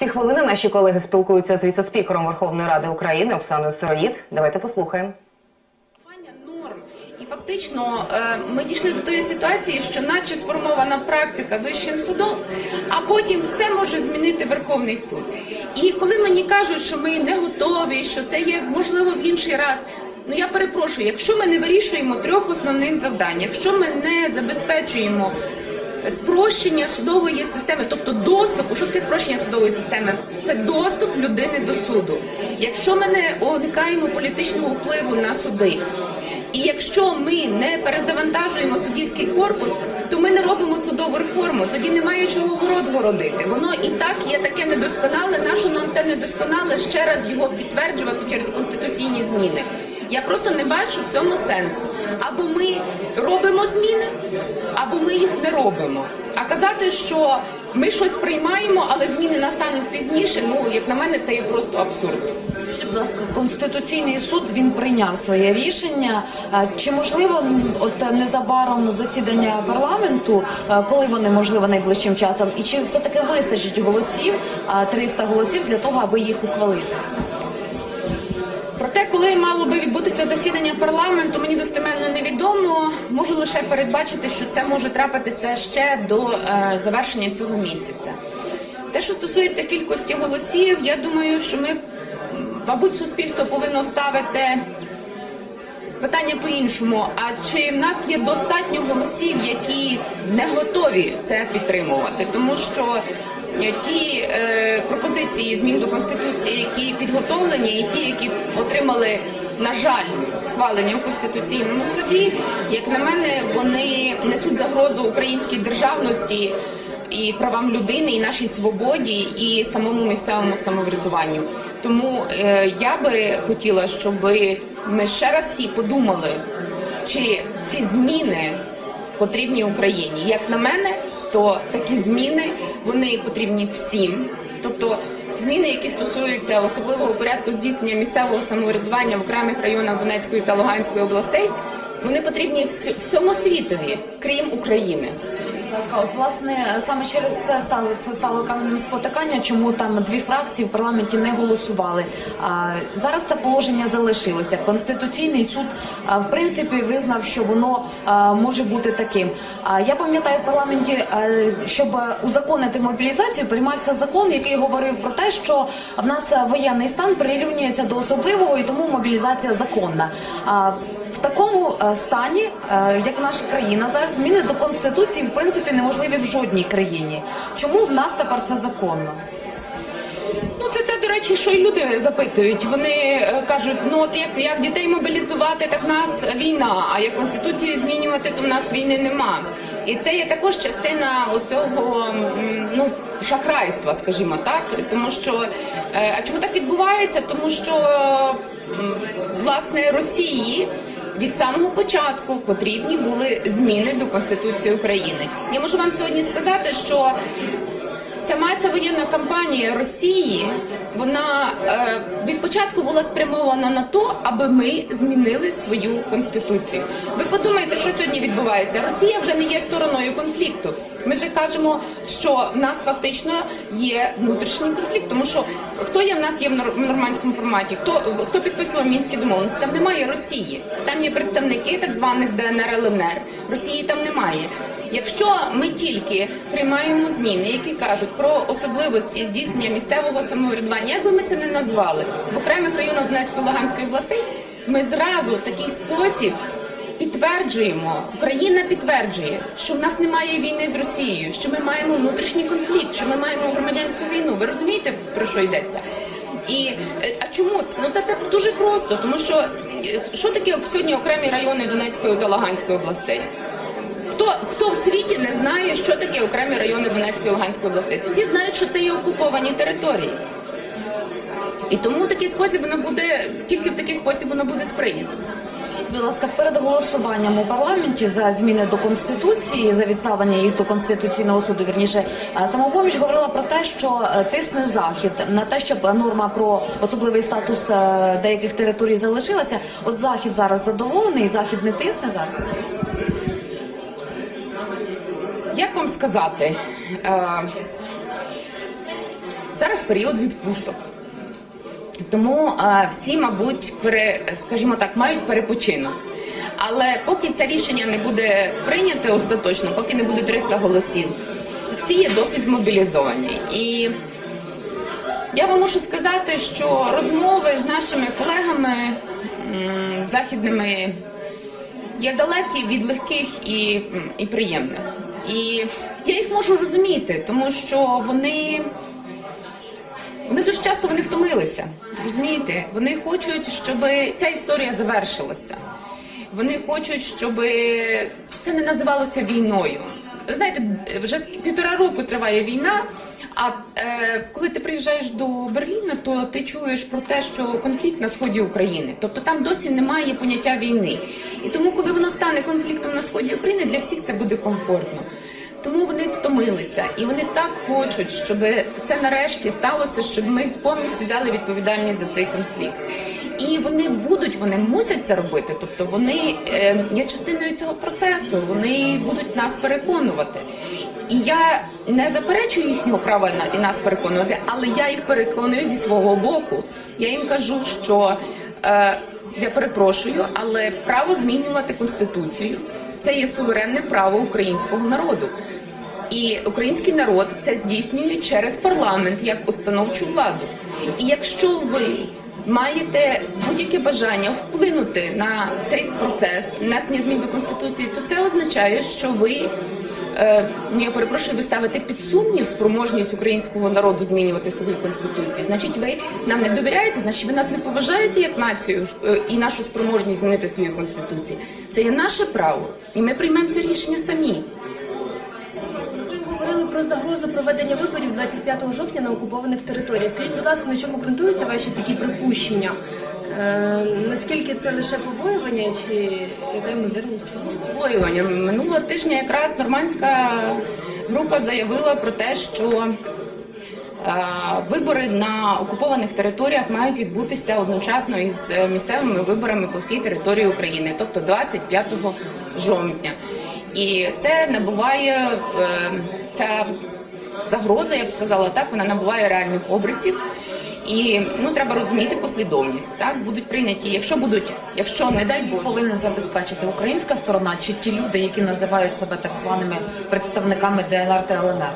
Ці хвилини наші колеги спілкуються з віце-спікером Верховної Ради України Оксаною Сироїд. Давайте послухаємо. Фактично е, ми дійшли до тої ситуації, що наче сформована практика вищим судом, а потім все може змінити Верховний суд. І коли мені кажуть, що ми не готові, що це є можливо в інший раз. Ну я перепрошую, якщо ми не вирішуємо трьох основних завдань, якщо ми не забезпечуємо спрощення судової системи, тобто доступу, що таке спрощення судової системи? Це доступ людини до суду. Якщо ми не уникаємо політичного впливу на суди, і якщо ми не перезавантажуємо суддівський корпус, то ми не робимо судову реформу. Тоді немає чого город городити. Воно і так є таке недосконале. Нащо нам те недосконале ще раз його підтверджувати через конституційні зміни? Я просто не бачу в цьому сенсу. Або ми робимо зміни, або ми їх не робимо. А казати, що ми щось приймаємо, але зміни настануть пізніше. Ну як на мене, це є просто абсурд. Скажіть, будь ласка, конституційний суд він прийняв своє рішення. Чи можливо от незабаром засідання парламенту, е, коли вони можливо найближчим часом, і чи все таки вистачить голосів, а 300 голосів для того, аби їх ухвалити? Коли мало би відбутися засідання парламенту, мені достеменно невідомо. Можу лише передбачити, що це може трапитися ще до е, завершення цього місяця. Те, що стосується кількості голосів, я думаю, що ми, мабуть, суспільство повинно ставити питання по-іншому. А чи в нас є достатньо голосів, які не готові це підтримувати? Тому що ті е, пропозиції змін до конституції, які підготовлені, і ті, які отримали. На жаль, схвалення в конституційному суді, як на мене, вони несуть загрозу українській державності і правам людини, і нашій свободі, і самому місцевому самоврядуванню. Тому е, я би хотіла, щоб ми ще раз всі подумали, чи ці зміни потрібні Україні. Як на мене, то такі зміни вони потрібні всім. Тобто зміни, які стосуються особливого порядку здійснення місцевого самоврядування в окремих районах Донецької та Луганської областей, вони потрібні всьому світові, крім України. Будь ласка, от власне саме через це стало це стало каменем спотикання, чому там дві фракції в парламенті не голосували. А зараз це положення залишилося. Конституційний суд а, в принципі визнав, що воно а, може бути таким. А я пам'ятаю в парламенті, а, щоб узаконити мобілізацію, приймався закон, який говорив про те, що в нас воєнний стан прирівнюється до особливого, і тому мобілізація законна. А в такому стані, як наша країна, зараз зміни до конституції в принципі неможливі в жодній країні. Чому в нас тепер це законно? Ну це те, до речі, що і люди запитують. Вони е, кажуть, ну от як, як дітей мобілізувати, так в нас війна. А як конституцію змінювати, то в нас війни нема. І це є також частина оцього ну шахрайства, скажімо так. Тому що е, а чому так відбувається? Тому що власне Росії. Від самого початку потрібні були зміни до Конституції України. Я можу вам сьогодні сказати, що Сама ця воєнна кампанія Росії вона е, від початку була спрямована на то, аби ми змінили свою конституцію. Ви подумайте, що сьогодні відбувається. Росія вже не є стороною конфлікту. Ми ж кажемо, що в нас фактично є внутрішній конфлікт, тому що хто є в нас є в нормандському форматі, хто хто підписував мінські домовленості? Там немає Росії. Там є представники так званих ДНР ЛНР. Росії там немає. Якщо ми тільки приймаємо зміни, які кажуть про особливості здійснення місцевого самоврядування, як би ми це не назвали в окремих районах Донецької Луганської областей, ми зразу в такий спосіб підтверджуємо, Україна підтверджує, що в нас немає війни з Росією, що ми маємо внутрішній конфлікт, що ми маємо громадянську війну. Ви розумієте про що йдеться? І е, а чому ну та це дуже просто, тому що е, що таке сьогодні окремі райони Донецької та Луганської областей? Хто хто в світі не знає, що таке окремі райони Донецької і Луганської областей? Всі знають, що це є окуповані території. І тому в такий спосіб воно буде тільки в такий спосіб воно буде сприйнято. Скажіть, будь ласка, перед голосуванням у парламенті за зміни до конституції, за відправлення їх до конституційного суду, вірніше е, самопоміч говорила про те, що е, тисне захід на те, щоб норма про особливий статус е, деяких територій залишилася. От захід зараз задоволений, захід не тисне зараз. Як вам сказати? Зараз період відпусток. Тому а, всі, мабуть, пере, скажімо так, мають перепочинок. Але поки це рішення не буде прийняте остаточно, поки не буде 300 голосів, всі є досить змобілізовані. І я вам мушу сказати, що розмови з нашими колегами західними є далекі від легких і, і приємних. І я їх можу розуміти, тому що вони. Вони дуже часто вони втомилися. Розумієте? Вони хочуть, щоб ця історія завершилася. Вони хочуть, щоб це не називалося війною. Ви знаєте, вже півтора року триває війна. А е, коли ти приїжджаєш до Берліна, то ти чуєш про те, що конфлікт на сході України, тобто там досі немає поняття війни. І тому, коли воно стане конфліктом на сході України, для всіх це буде комфортно. Тому вони втомилися, і вони так хочуть, щоб це нарешті сталося, щоб ми повністю взяли відповідальність за цей конфлікт. І вони будуть, вони мусять це робити. Тобто вони е, є частиною цього процесу. Вони будуть нас переконувати. І я не заперечую їхнього права на і нас переконувати, але я їх переконую зі свого боку. Я їм кажу, що е, я перепрошую, але право змінювати конституцію це є суверенне право українського народу. І український народ це здійснює через парламент як установчу владу. І якщо ви маєте будь-яке бажання вплинути на цей процес внесення змін до конституції, то це означає, що ви е, ну я перепрошую, ви ставите під сумнів спроможність українського народу змінювати свою конституцію. Значить, ви нам не довіряєте, значить, ви нас не поважаєте як націю е, і нашу спроможність змінити свою конституцію. Це є наше право, і ми приймемо це рішення самі. Говорили про загрозу проведення виборів 25 жовтня на окупованих територіях. Скажіть, будь ласка, на чому ґрунтуються ваші такі припущення? Е, наскільки це лише побоювання, чи яка ймовірність? побоювання. Минулого тижня якраз нормандська група заявила про те, що е, вибори на окупованих територіях мають відбутися одночасно із е, місцевими виборами по всій території України, тобто 25 жовтня. І це набуває ця загроза, я б сказала так, вона набуває реальних обрисів. І ну треба розуміти послідовність. Так будуть прийняті, якщо будуть, якщо не дай Боже, повинна забезпечити українська сторона чи ті люди, які називають себе так званими представниками ДНР та ЛНР?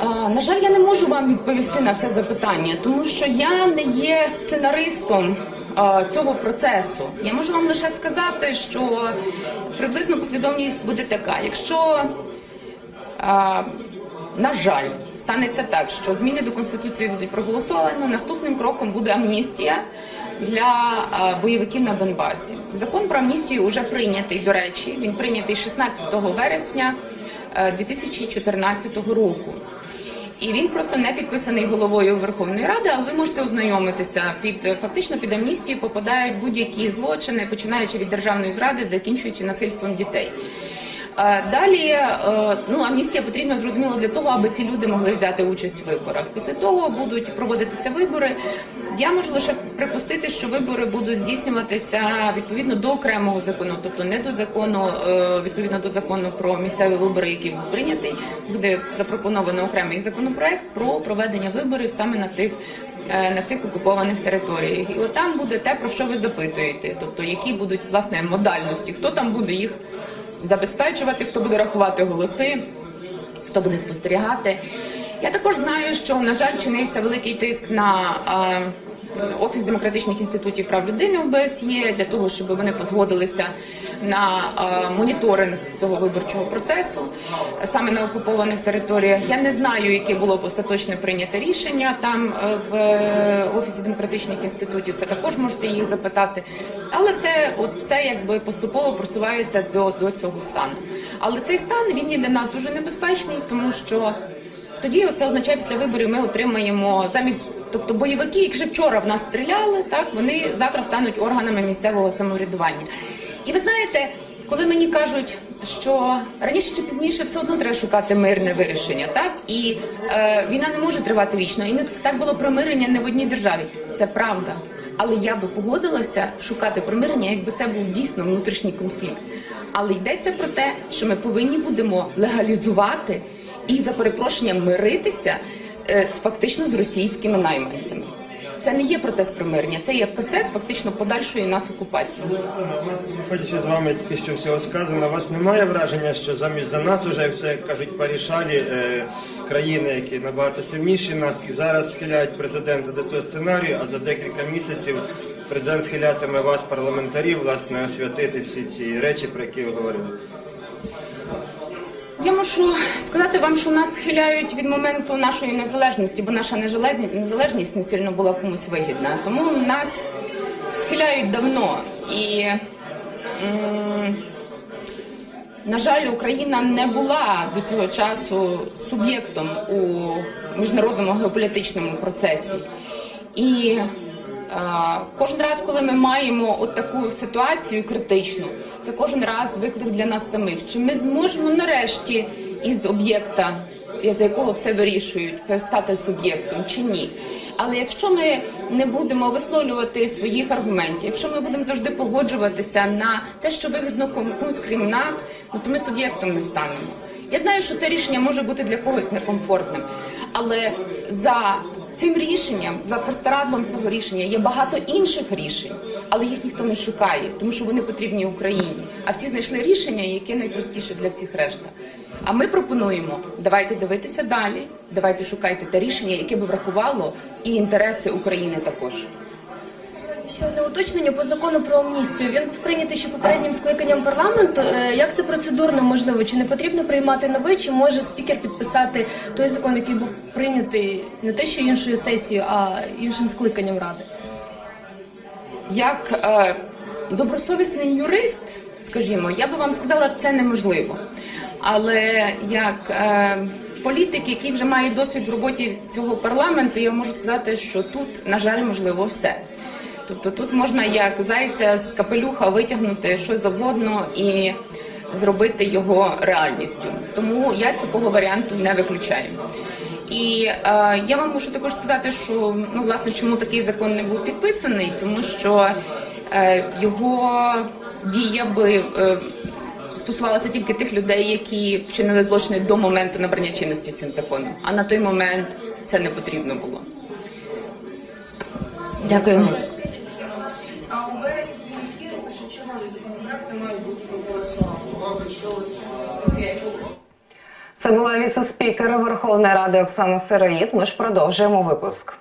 А, на жаль, я не можу вам відповісти на це запитання, тому що я не є сценаристом а, цього процесу. Я можу вам лише сказати, що приблизно послідовність буде така: якщо а, на жаль, станеться так, що зміни до конституції будуть проголосовані. Наступним кроком буде амністія для бойовиків на Донбасі. Закон про амністію вже прийнятий. До речі, він прийнятий 16 вересня е, 2014 року. І він просто не підписаний головою Верховної Ради, але ви можете ознайомитися під фактично під амністію попадають будь-які злочини, починаючи від державної зради, закінчуючи насильством дітей. Е, Далі е, ну амністія потрібна зрозуміло для того, аби ці люди могли взяти участь в виборах. Після того будуть проводитися вибори. Я можу лише припустити, що вибори будуть здійснюватися відповідно до окремого закону, тобто не до закону, е, відповідно до закону про місцеві вибори, який був прийнятий. Буде запропоновано окремий законопроект про проведення виборів саме на тих. На цих окупованих територіях, і от там буде те, про що ви запитуєте, тобто які будуть власне модальності, хто там буде їх забезпечувати, хто буде рахувати голоси, хто буде спостерігати. Я також знаю, що на жаль чинився великий тиск на е, офіс демократичних інститутів прав людини ОБСЄ для того, щоб вони позгодилися на е, моніторинг цього виборчого процесу саме на окупованих територіях. Я не знаю, яке було б остаточне прийняте рішення там е, в е, офісі демократичних інститутів. Це також можете їх запитати. Але все, от все якби поступово просувається до, до цього стану. Але цей стан він є для нас дуже небезпечний, тому що тоді це означає, після виборів ми отримаємо замість, тобто бойовики, вже вчора в нас стріляли, так вони завтра стануть органами місцевого самоврядування. І ви знаєте, коли мені кажуть, що раніше чи пізніше все одно треба шукати мирне вирішення, так і е, війна не може тривати вічно, і не так було примирення не в одній державі. Це правда. Але я би погодилася шукати примирення, якби це був дійсно внутрішній конфлікт. Але йдеться про те, що ми повинні будемо легалізувати і за перепрошенням миритися фактично з російськими найманцями. Це не є процес примирення, це є процес фактично подальшої нас окупації. У виходячи з вами тільки що всього сказано, у вас немає враження, що замість за нас вже все як кажуть порішалі е, країни, які набагато сильніші нас, і зараз схиляють президента до цього сценарію, а за декілька місяців президент схилятиме вас, парламентарів, власне, освятити всі ці речі, про які ви говорили. Я мушу сказати вам, що нас схиляють від моменту нашої незалежності, бо наша незалежність, не сильно була комусь вигідна. Тому нас схиляють давно. І, на жаль, Україна не була до цього часу суб'єктом у міжнародному геополітичному процесі. І кожен раз, коли ми маємо от таку ситуацію критичну, це кожен раз виклик для нас самих. Чи ми зможемо нарешті із об'єкта, за якого все вирішують, стати суб'єктом чи ні? Але якщо ми не будемо висловлювати своїх аргументів, якщо ми будемо завжди погоджуватися на те, що вигідно комусь крім нас, ну то ми суб'єктом не станемо. Я знаю, що це рішення може бути для когось некомфортним, але за цим рішенням, за простирадлом цього рішення є багато інших рішень, але їх ніхто не шукає, тому що вони потрібні Україні. А всі знайшли рішення, яке найпростіше для всіх решта. А ми пропонуємо давайте дивитися далі, давайте шукайте те рішення, яке би врахувало і інтереси України також. Ще одне уточнення по закону про амністію. Він прийнятий ще попереднім скликанням парламенту. Е, Як це процедурно можливо? Чи не потрібно приймати новий, чи може спікер підписати той закон, який був прийнятий не те, що іншою сесією, а іншим скликанням ради? Як е, добросовісний юрист, скажімо, я би вам сказала, це неможливо. Але як е, політик, який вже має досвід в роботі цього парламенту, я можу сказати, що тут, на жаль, можливо все. Тобто тут можна як зайця з капелюха витягнути щось завгодно і зробити його реальністю. Тому я такого варіанту не виключаю. І е, я вам мушу також сказати, що ну власне чому такий закон не був підписаний, тому що е, його дія би е, стосувалася тільки тих людей, які вчинили злочини до моменту набрання чинності цим законом. А на той момент це не потрібно було. Дякую. А у вересні які першочергові законопроекти мають бути проголосовані? Це була віце-спікер Верховної Ради Оксана Сироїд. Ми ж продовжуємо випуск.